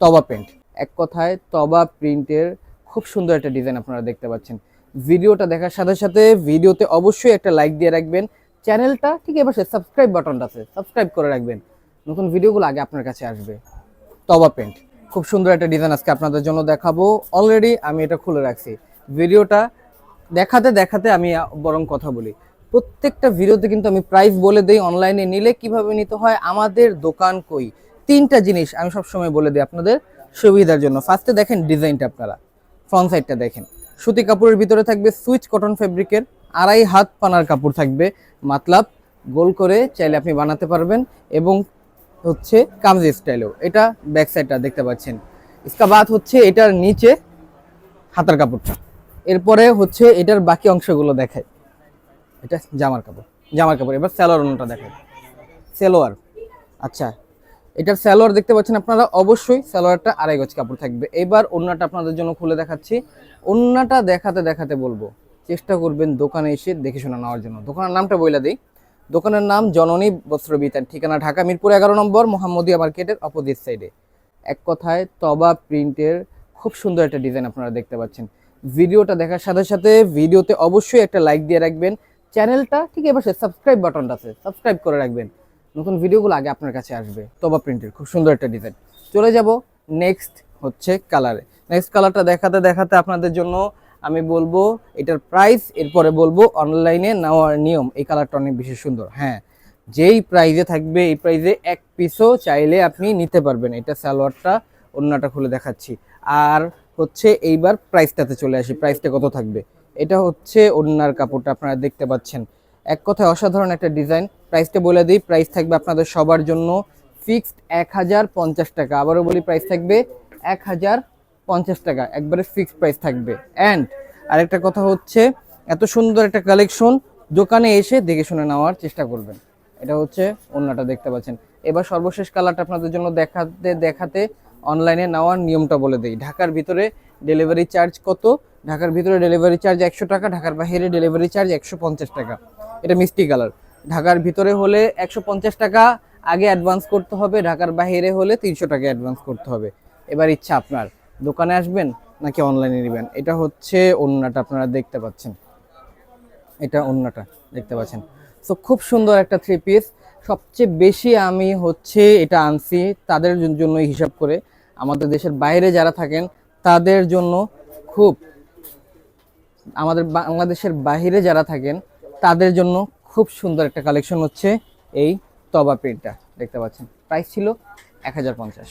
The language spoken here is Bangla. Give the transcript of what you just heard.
তবা প্রিন্ট এক কথায় তবা প্রিন্টের খুব সুন্দর একটা ডিজাইন আপনারা দেখতে পাচ্ছেন। ভিডিওটা দেখার সাথে সাথে ভিডিওতে অবশ্যই একটা লাইক দিয়ে রাখবেন। চ্যানেলটা ঠিক এবার সাবস্ক্রাইব বাটনটা আছে সাবস্ক্রাইব করে রাখবেন। নতুন ভিডিওগুলো আগে আপনার কাছে আসবে। তবা প্রিন্ট খুব সুন্দর একটা ডিজাইন আজকে আপনাদের জন্য দেখাবো। অলরেডি আমি এটা খুলে রাখছি। ভিডিওটা দেখাতে দেখাতে আমি বরং কথা বলি। প্রত্যেকটা ভিডিওতে কিন্তু আমি প্রাইস বলে দেই অনলাইনে নিলে কীভাবে নিতে হয়? আমাদের দোকান কই? তিনটা জিনিস আমি সবসময় বলে দিই আপনাদের সুবিধার জন্য। ফার্স্টে দেখেন ডিজাইনটা আপনারা। ফ্রন্ট সাইডটা দেখেন। সুতি কাপড়ের ভিতরে থাকবে সুইচ কটন ফেব্রিকের। আড়াই হাত পানার কাপড় থাকবে। মাতলাব, গোল করে চাইলে আপনি বানাতে পারবেন এবং হচ্ছে কামজি স্টাইলেও। এটা ব্যাক সাইডটা দেখতে পাচ্ছেন। ইসকা বাদ হচ্ছে এটার নিচে হাতার কাপড়টা। এরপরে হচ্ছে এটার বাকি অংশগুলো দেখায় এটা জামার কাপড়। জামার কাপড়। এবার স্যালোয়ার অন্যটা দেখায় সালোয়ার। আচ্ছা। এটার স্যালোয়ার দেখতে পাচ্ছেন আপনারা, অবশ্যই স্যালোয়ারটা আড়াই গজ কাপড় থাকবে। এবার ওন্নাটা আপনাদের জন্য খুলে দেখাচ্ছি। ওন্নাটা দেখাতে দেখাতে বলব, চেষ্টা করবেন দোকানে এসে দেখে শোনা নেওয়ার জন্য। দোকানের নামটা বইলা দিই। দোকানের নাম জননী বস্ত্র বস্ত্রবিতান, ঠিকানা ঢাকা মিরপুর এগারো নম্বর মোহাম্মদিয়া মার্কেটের অপোজিট সাইডে। এক কথায় তবা প্রিন্টের খুব সুন্দর একটা ডিজাইন আপনারা দেখতে পাচ্ছেন। ভিডিওটা দেখার সাথে সাথে ভিডিওতে অবশ্যই একটা লাইক দিয়ে রাখবেন। চ্যানেলটা ঠিক এবার সাবস্ক্রাইব বাটনটা আছে, সাবস্ক্রাইব করে রাখবেন। নতুন ভিডিওগুলো আগে আপনার কাছে আসবে। তবা প্রিন্টের খুব সুন্দর একটা ডিজাইন চলে যাব নেক্সট হচ্ছে কালারে নেক্সট কালারটা দেখাতে দেখাতে আপনাদের জন্য আমি বলব, এটার প্রাইস এরপরে বলব অনলাইনে নেওয়ার নিয়ম। এই কালারটা অনেক বেশি সুন্দর। হ্যাঁ যেই প্রাইজে থাকবে, এই প্রাইজে এক পিসও চাইলে আপনি নিতে পারবেন। এটা সালোয়ারটা অন্যটা খুলে দেখাচ্ছি। আর হচ্ছে এইবার প্রাইসটাতে চলে আসি। প্রাইসটা কত থাকবে? এটা হচ্ছে অন্যার কাপড়টা আপনারা দেখতে পাচ্ছেন। এক কথায় অসাধারণ একটা ডিজাইন প্রাইসটা বলে দিই প্রাইস থাকবে আপনাদের সবার জন্য ফিক্সড এক হাজার পঞ্চাশ টাকা। আবারও বলি প্রাইস থাকবে এক হাজার পঞ্চাশ টাকা, একবারে ফিক্সড প্রাইস থাকবে। অ্যান্ড আরেকটা কথা হচ্ছে, এত সুন্দর একটা কালেকশন দোকানে এসে দেখে শুনে নেওয়ার চেষ্টা করবেন। এটা হচ্ছে অন্যটা দেখতে পাচ্ছেন। এবার সর্বশেষ কালারটা আপনাদের জন্য দেখাতে দেখাতে অনলাইনে নেওয়ার নিয়মটা বলে দিই। ঢাকার ভিতরে ডেলিভারি চার্জ কত? ঢাকার ভিতরে ডেলিভারি চার্জ একশো টাকা, ঢাকার বাইরে ডেলিভারি চার্জ একশো পঞ্চাশ টাকা। এটা মিষ্টি কালার। ঢাকার ভিতরে হলে একশো পঞ্চাশ টাকা, আগে অ্যাডভান্স করতে হবে, ঢাকার বাইরে হলে তিনশো টাকা অ্যাডভান্স করতে হবে। এবার ইচ্ছা আপনার, দোকানে আসবেন নাকি অনলাইনে নেবেন? এটা হচ্ছে অন্যটা আপনারা দেখতে পাচ্ছেন। এটা অন্যটা দেখতে পাচ্ছেন। সো খুব সুন্দর একটা থ্রি পিস সবচেয়ে বেশি আমি হচ্ছে এটা আনছি তাদের জন্য হিসাব করে। আমাদের দেশের বাইরে যারা থাকেন, তাদের জন্য খুব, আমাদের বাংলাদেশের বাইরে যারা থাকেন তাদের জন্য খুব সুন্দর একটা কালেকশন হচ্ছে এই তবা প্রিন্টটা দেখতে পাচ্ছেন। প্রাইস ছিল এক হাজার পঞ্চাশ।